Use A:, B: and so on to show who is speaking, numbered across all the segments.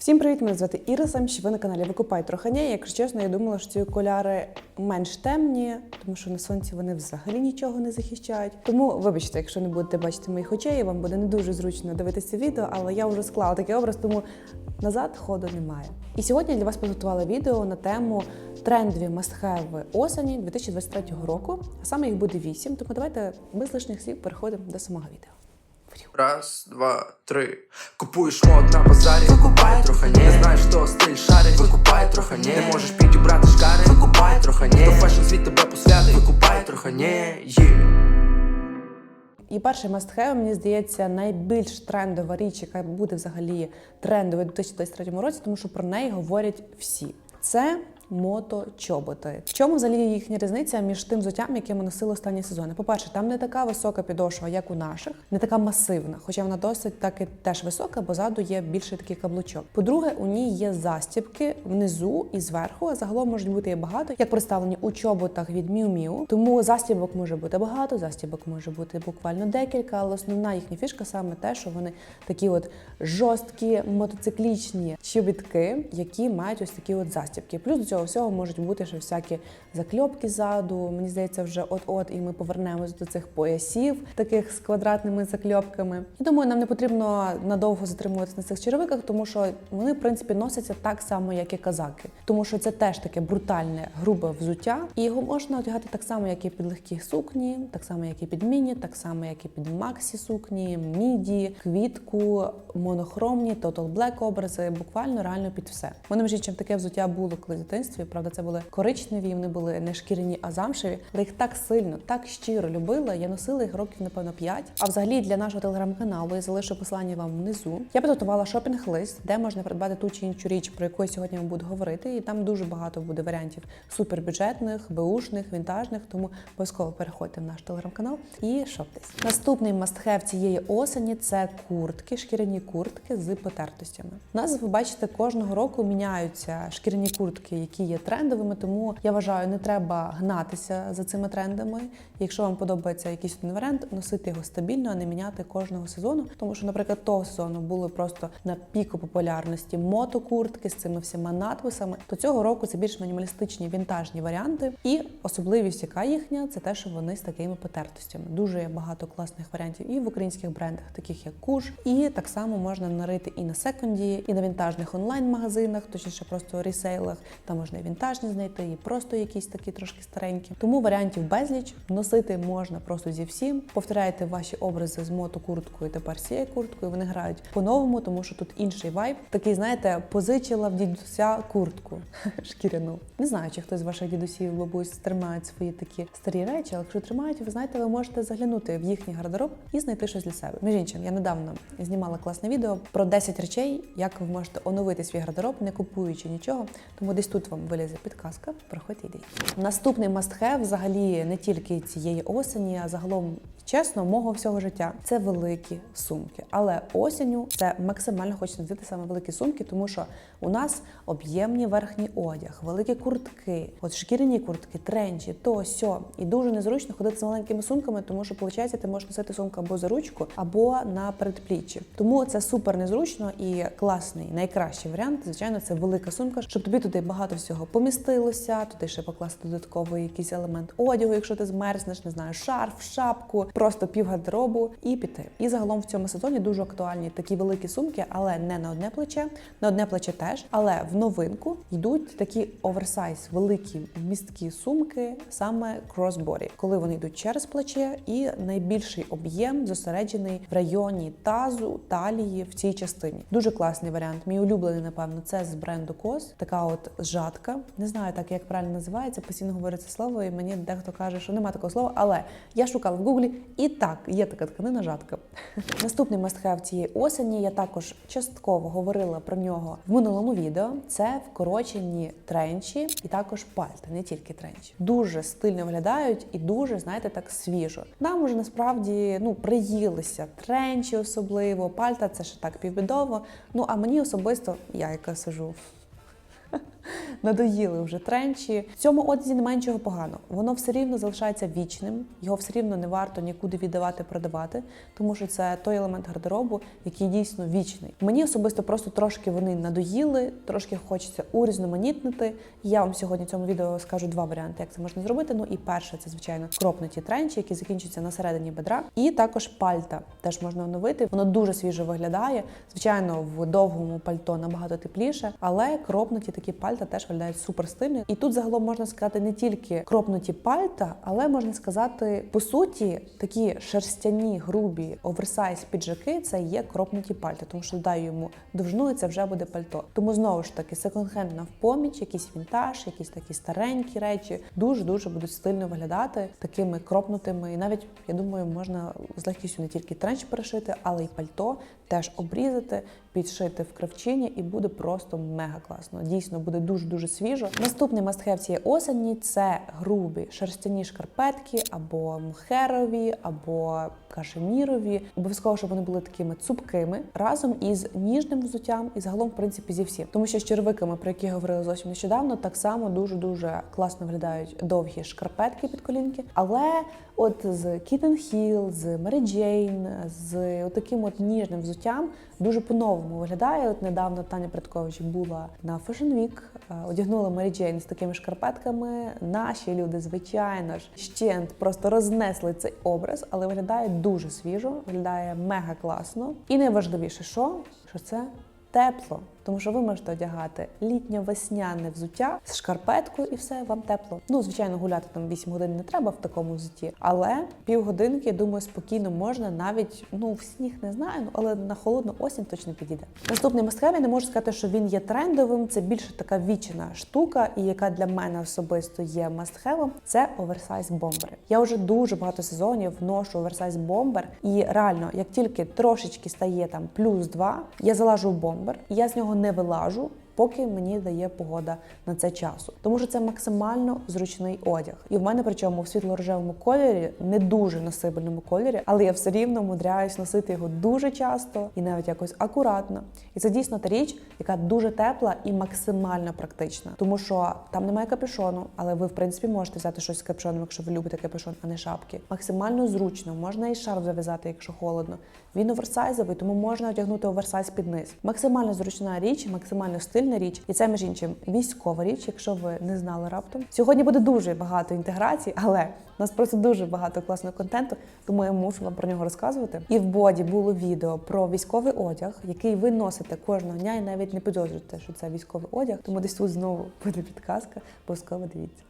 A: Всім привіт! Мене звати Іриса. Ще ви на каналі Викупай Троханя. Якщо чесно, я думала, що ці окуляри менш темні, тому що на сонці вони взагалі нічого не захищають. Тому вибачте, якщо не будете бачити моїх очей, вам буде не дуже зручно дивитися відео, але я вже склала такий образ, тому назад ходу немає. І сьогодні для вас підготувала відео на тему трендові мастхеви осені 2023 року. А саме їх буде вісім. Тому давайте без лишніх слів переходимо до самого відео.
B: Раз, два, три. Купуєш мод на базарі, викупай трохи ні. Не знаєш, хто стиль шарить, викупай трохи ні. Не можеш підібрати шкари, викупай трохи ні. Хто фешн світ тебе посвятить, викупай трохи ні. Є.
A: І перший мастхев, мені здається, найбільш трендова річ, яка буде взагалі трендовою у 2023 році, тому що про неї говорять всі. Це моточоботи. В чому взагалі їхня різниця між тим взуттям, яке ми носили останні сезони? По-перше, там не така висока підошва, як у наших, не така масивна, хоча вона досить таки теж висока, бо ззаду є більший такий каблучок. По-друге, у ній є застібки внизу і зверху, а загалом можуть бути і багато, як представлені у чоботах від Miu Miu. Тому застібок може бути багато, застібок може бути буквально декілька, але основна їхня фішка саме те, що вони такі от жорсткі мотоциклічні чобітки, які мають ось такі от застібки. Плюс до цього всього можуть бути ще всякі закльопки ззаду. Мені здається, вже от-от, і ми повернемось до цих поясів, таких з квадратними закльопками. І думаю, нам не потрібно надовго затримуватися на цих черевиках, тому що вони, в принципі, носяться так само, як і казаки, тому що це теж таке брутальне, грубе взуття, і його можна одягати так само, як і під легкі сукні, так само, як і під міні, так само, як і під максі сукні, міді, квітку, монохромні, Total Black образи, буквально реально під все. Мене між іншим таке взуття було коли в дитинстві. Правда, це були коричневі, вони були не шкіряні, а замшеві. Але їх так сильно, так щиро любила. Я носила їх років, напевно, 5. А взагалі для нашого телеграм-каналу я залишу посилання вам внизу. Я підготувала шопінг-лист, де можна придбати ту чи іншу річ, про яку я сьогодні вам буду говорити. І там дуже багато буде варіантів супербюджетних, беушних, вінтажних. Тому обов'язково переходьте в наш телеграм-канал і шоптесь. Наступний мастхев цієї осені це куртки, шкіряні куртки з потертостями. У нас ви бачите, кожного року міняються шкіряні куртки, які є трендовими. Тому я вважаю, не треба гнатися за цими трендами. Якщо вам подобається якийсь варіант, носити його стабільно, а не міняти кожного сезону. Тому що, наприклад, того сезону були просто на піку популярності мотокуртки з цими всіма надписами. То цього року це більш мінімалістичні вінтажні варіанти. І особливість, яка їхня, це те, що вони з такими потертостями. Дуже є багато класних варіантів і в українських брендах, таких як Куш, і так само можна нарити і на секонді, і на вінтажних онлайн-магазинах, точніше просто ресейлах. Там можна і вінтажні знайти, і просто якісь такі трошки старенькі. Тому варіантів безліч носити можна просто зі всім. Повторяйте ваші образи з мотокурткою тепер з цією курткою. Вони грають по-новому, тому що тут інший вайб. Такий, знаєте, позичила в дідуся куртку шкіряну. Не знаю, чи хтось з ваших дідусів, бабусь тримають свої такі старі речі, але якщо тримають, ви знаєте, ви можете заглянути в їхній гардероб і знайти щось для себе. Між іншим, я недавно знімала класне відео про 10 речей, як ви можете оновити свій гардероб, не купуючи нічого. Тому десь тут вам вилізе підказка. Проходьте і. Наступний must-have взагалі не тільки цієї осені, а загалом. Чесно, мого всього життя це великі сумки. Але осінню це максимально хочеться носити саме великі сумки, тому що у нас об'ємні верхній одяг, великі куртки, от шкіряні куртки, тренчі, то сьо. І дуже незручно ходити з маленькими сумками, тому що виходить, ти можеш носити сумку або за ручку, або на передпліччі. Тому це супер незручно і класний, найкращий варіант. Звичайно, це велика сумка, щоб тобі туди багато всього помістилося. Туди ще покласти додатковий якийсь елемент одягу, якщо ти змерзнеш, не знаю, шарф, шапку, просто пів гардеробу і піти. І загалом в цьому сезоні дуже актуальні такі великі сумки, але не на одне плече, на одне плече теж. Але в новинку йдуть такі оверсайз, великі місткі сумки, саме кросборі, коли вони йдуть через плече, і найбільший об'єм зосереджений в районі тазу, талії в цій частині. Дуже класний варіант. Мій улюблений, напевно, це з бренду Кос. Така от жатка. Не знаю так, як правильно називається. Постійно говорю це слово, і мені дехто каже, що немає такого слова, але я шукала в гуглі, і так, є така тканина жатка. Наступний мастхев цієї осені. Я також частково говорила про нього в минулому відео. Це вкорочені тренчі і також пальта, не тільки тренчі. Дуже стильно виглядають і дуже, знаєте, так свіжо. Нам уже насправді ну приїлися тренчі, особливо пальта. Це ще так півбідово. Ну а мені особисто, я яка сижу надоїли вже тренчі. В цьому одязі немає нічого поганого. Воно все рівно залишається вічним, його все рівно не варто нікуди віддавати, продавати, тому що це той елемент гардеробу, який дійсно вічний. Мені особисто просто трошки вони надоїли, трошки хочеться урізноманітнити. Я вам сьогодні в цьому відео скажу два варіанти, як це можна зробити. Ну і перше, це звичайно кропнуті тренчі, які закінчуються на середині бедра, і також пальта теж можна оновити. Воно дуже свіжо виглядає. Звичайно, в довгому пальто набагато тепліше, але кропнуті такі пальта теж виглядають супер стильно. І тут загалом можна сказати не тільки кропнуті пальта, але можна сказати, по суті, такі шерстяні, грубі оверсайз піджаки це є кропнуті пальта, тому що додаю йому довжину, і це вже буде пальто. Тому знову ж таки, секонд-хенд на поміч, якийсь вінтаж, якісь такі старенькі речі, дуже дуже будуть стильно виглядати такими кропнутими. І навіть я думаю, можна з легкістю не тільки тренч перешити, але й пальто теж обрізати, підшити в кравчині, і буде просто мега класно. Дійсно буде дуже дуже свіжо. Наступний мастхев цієї осені це грубі шерстяні шкарпетки або мхерові, або кашемірові. Обов'язково, щоб вони були такими цупкими разом із ніжним взуттям і загалом, в принципі, зі всім. Тому що з черевиками, про які я говорила зовсім нещодавно, так само дуже дуже класно виглядають довгі шкарпетки під колінки. Але от з Kitten Hill, з Mary Jane, з таким от ніжним взуттям дуже по-новому виглядає. От недавно Таня Предкович була на Fashion Week, е, одягнула Mary Jane з такими шкарпетками. Наші люди, звичайно ж, щент просто рознесли цей образ, але виглядає дуже свіжо, виглядає мега класно. І найважливіше, що, що це тепло. Тому що ви можете одягати літньо-весняне взуття з шкарпеткою і все вам тепло. Ну, звичайно, гуляти там 8 годин не треба в такому взутті, але півгодинки, я думаю, спокійно можна навіть ну в сніг не знаю, але на холодну осінь точно підійде. Наступний мастхев, я не можу сказати, що він є трендовим. Це більше така вічна штука, і яка для мене особисто є мастхевом. Це оверсайз бомбери. Я вже дуже багато сезонів ношу оверсайз бомбер, і реально, як тільки трошечки стає там плюс 2, я залажу в бомбер, і я з нього не вилажу. Поки мені дає погода на це часу, тому що це максимально зручний одяг, і в мене причому в світло-рожевому кольорі, не дуже носибельному кольорі, але я все рівно мудряюсь носити його дуже часто і навіть якось акуратно. І це дійсно та річ, яка дуже тепла і максимально практична, тому що там немає капюшону, але ви в принципі можете взяти щось з капюшоном, якщо ви любите капюшон, а не шапки. Максимально зручно, можна і шарф зав'язати, якщо холодно. Він оверсайзовий, тому можна одягнути оверсайз під низ. Максимально зручна річ, максимально стильна річ, і це між іншим військова річ, якщо ви не знали раптом. Сьогодні буде дуже багато інтеграцій, але у нас просто дуже багато класного контенту, тому я мушу вам про нього розказувати. І в боді було відео про військовий одяг, який ви носите кожного дня, і навіть не підозрюєте, що це військовий одяг. Тому десь тут знову буде підказка. Обов'язково дивіться.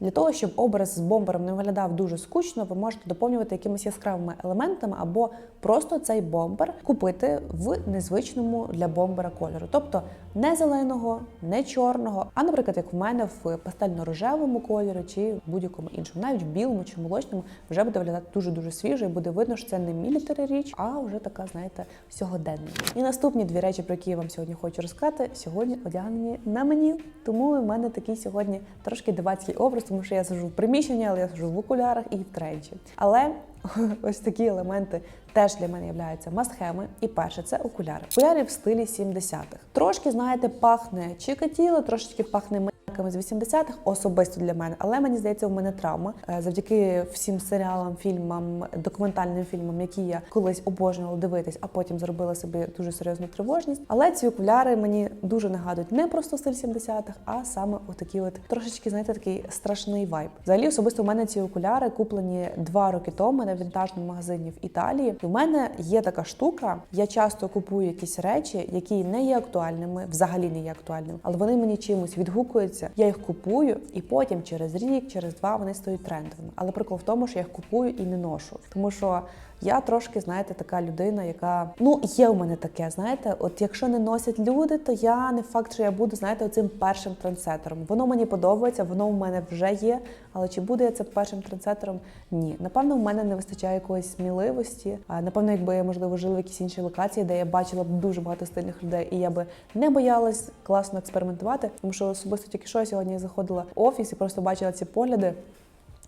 A: Для того, щоб образ з бомбером не виглядав дуже скучно, ви можете доповнювати якимись яскравими елементами або просто цей бомбер купити в незвичному для бомбера кольору. Тобто не зеленого, не чорного, а, наприклад, як в мене в пастельно-рожевому кольорі чи будь-якому іншому, навіть в білому чи молочному, вже буде виглядати дуже-дуже свіжо і буде видно, що це не мілітарі річ, а вже така, знаєте, сьогоденна. І наступні дві речі, про які я вам сьогодні хочу розказати, сьогодні одягнені на мені. Тому в мене такий сьогодні трошки дивацький образ, тому що я сижу в приміщенні, але я сижу в окулярах і в тренчі. Але ось такі елементи теж для мене являються мастхеми. І перше це окуляри. Окуляри в стилі 70-х. Трошки, знаєте, пахне чикатіло, трошечки пахне марками з 80-х, особисто для мене. Але мені здається, у мене травма Е, завдяки всім серіалам, фільмам, документальним фільмам, які я колись обожнювала дивитись, а потім зробила собі дуже серйозну тривожність. Але ці окуляри мені дуже нагадують не просто стиль 70-х, а саме отакі, от трошечки, знаєте, такий страшний вайб. Взагалі, особисто у мене ці окуляри куплені два роки тому на вінтажному магазині в Італії. І в мене є така штука. Я часто купую якісь речі, які не є актуальними, взагалі не є актуальними, але вони мені чимось відгукуються. Я їх купую, і потім через рік, через два вони стають трендовими. Але прикол в тому, що я їх купую і не ношу, тому що. Я трошки, знаєте, така людина, яка ну є у мене таке, знаєте, от якщо не носять люди, то я не факт, що я буду, знаєте, оцим першим трендсетером. Воно мені подобається, воно у мене вже є. Але чи буду я цим першим трендсетером? Ні. Напевно, в мене не вистачає якоїсь сміливості. А напевно, якби я можливо жила в якійсь іншій локації, де я бачила б дуже багато стильних людей, і я би не боялась класно експериментувати, тому що особисто тільки що я сьогодні заходила в офіс і просто бачила ці погляди.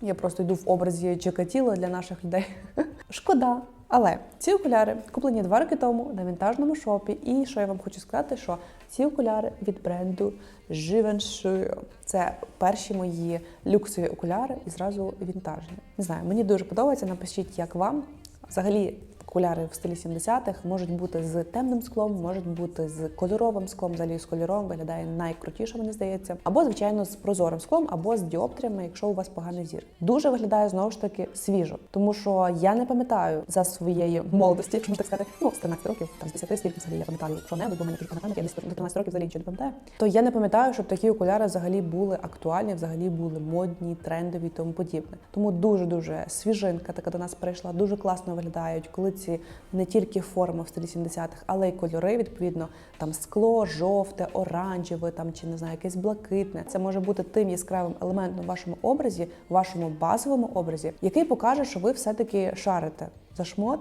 A: Я просто йду в образі Чикатіло для наших людей. Шкода. Але ці окуляри куплені два роки тому на вінтажному шопі. І що я вам хочу сказати, що Ці окуляри від бренду Givenchy. Це перші мої люксові окуляри і зразу вінтажні. Не знаю, мені дуже подобається. Напишіть, як вам. Взагалі, окуляри в стилі 70-х можуть бути з темним склом, можуть бути з кольоровим склом. Взагалі з кольоровим виглядає найкрутіше, мені здається. Або, звичайно, з прозорим склом, або з діоптріями, якщо у вас поганий зір. Дуже виглядає знову ж таки свіжо, тому що я не пам'ятаю за своєї молодості, якщо так сказати, ну з 13 років, там з 10 скільки взагалі я пам'ятаю що небудь, бо мене на пам'ять, я десь до 13 років взагалі нічого не пам'ятаю. То я не пам'ятаю, щоб такі окуляри взагалі були актуальні, взагалі були модні, трендові і тому подібне. Тому дуже дуже свіжинка така до нас прийшла, дуже класно виглядають, коли ці не тільки форми в стилі 70-х, але й кольори, відповідно, там скло, жовте, оранжеве, там чи не знаю, якесь блакитне. Це може бути тим яскравим елементом в вашому образі, в вашому базовому образі, який покаже, що ви все-таки шарите за шмот.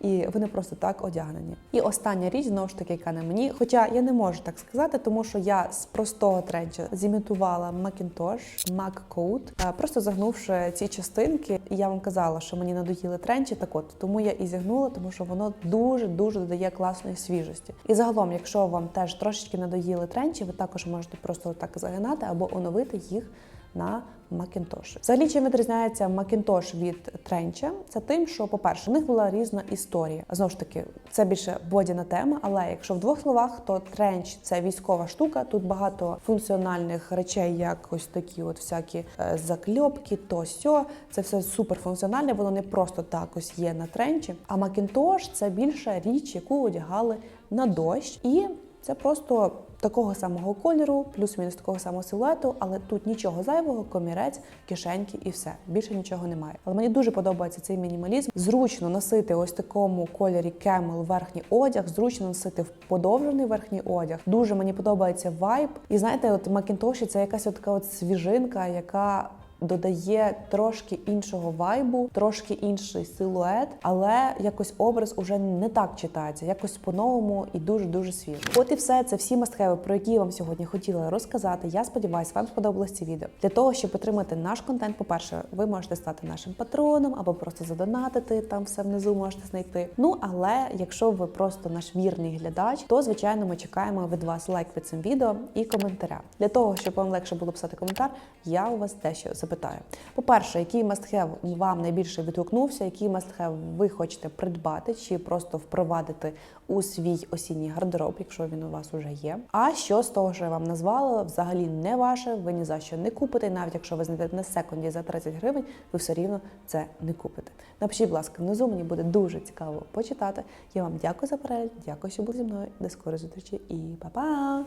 A: І ви не просто так одягнені. І остання річ знову ж таки, яка на мені. Хоча я не можу так сказати, тому що я з простого тренча зімітувала Macintosh Mac Coat, е, просто загнувши ці частинки. І я вам казала, що мені надоїли тренчі. Так от тому я і зігнула, тому що воно дуже дуже додає класної свіжості. І загалом, якщо вам теж трошечки надоїли тренчі, ви також можете просто так загинати або оновити їх на Macintosh. Взагалі, чим відрізняється Macintosh від тренча? Це тим, що, по-перше, в них була різна історія. Знову ж таки, це більше бодіна тема, але якщо в двох словах, то тренч це військова штука. Тут багато функціональних речей, як ось такі, от всякі е, закльопки, то сьо. Це все суперфункціональне, воно не просто так ось є на тренчі. А Macintosh – це більша річ, яку одягали на дощ, і це просто такого самого кольору, плюс-мінус такого самого силуету, але тут нічого зайвого, комірець, кишеньки і все. Більше нічого немає. Але мені дуже подобається цей мінімалізм. Зручно носити ось такому кольорі кемел верхній одяг, зручно носити в подовжений верхній одяг. Дуже мені подобається вайб. І знаєте, от Макінтоші це якась от така от свіжинка, яка додає трошки іншого вайбу, трошки інший силует, але якось образ уже не так читається, якось по-новому і дуже дуже свіжо. От і все це всі мастхеви, про які я вам сьогодні хотіла розказати. Я сподіваюся, вам сподобалось це відео. Для того, щоб отримати наш контент, по-перше, ви можете стати нашим патроном або просто задонатити там все внизу можете знайти. Ну але якщо ви просто наш вірний глядач, то звичайно ми чекаємо від вас лайк під цим відео і коментаря. Для того, щоб вам легше було писати коментар, я у вас дещо запитаю. По-перше, який мастхев вам найбільше відгукнувся, який мастхев ви хочете придбати чи просто впровадити у свій осінній гардероб, якщо він у вас уже є. А що з того, що я вам назвала, взагалі не ваше, ви ні за що не купите. Навіть якщо ви знайдете на секунді за 30 гривень, ви все рівно це не купите. Напишіть, будь ласка, внизу мені буде дуже цікаво почитати. Я вам дякую за перегляд, дякую, що були зі мною. До скорої зустрічі і па-па!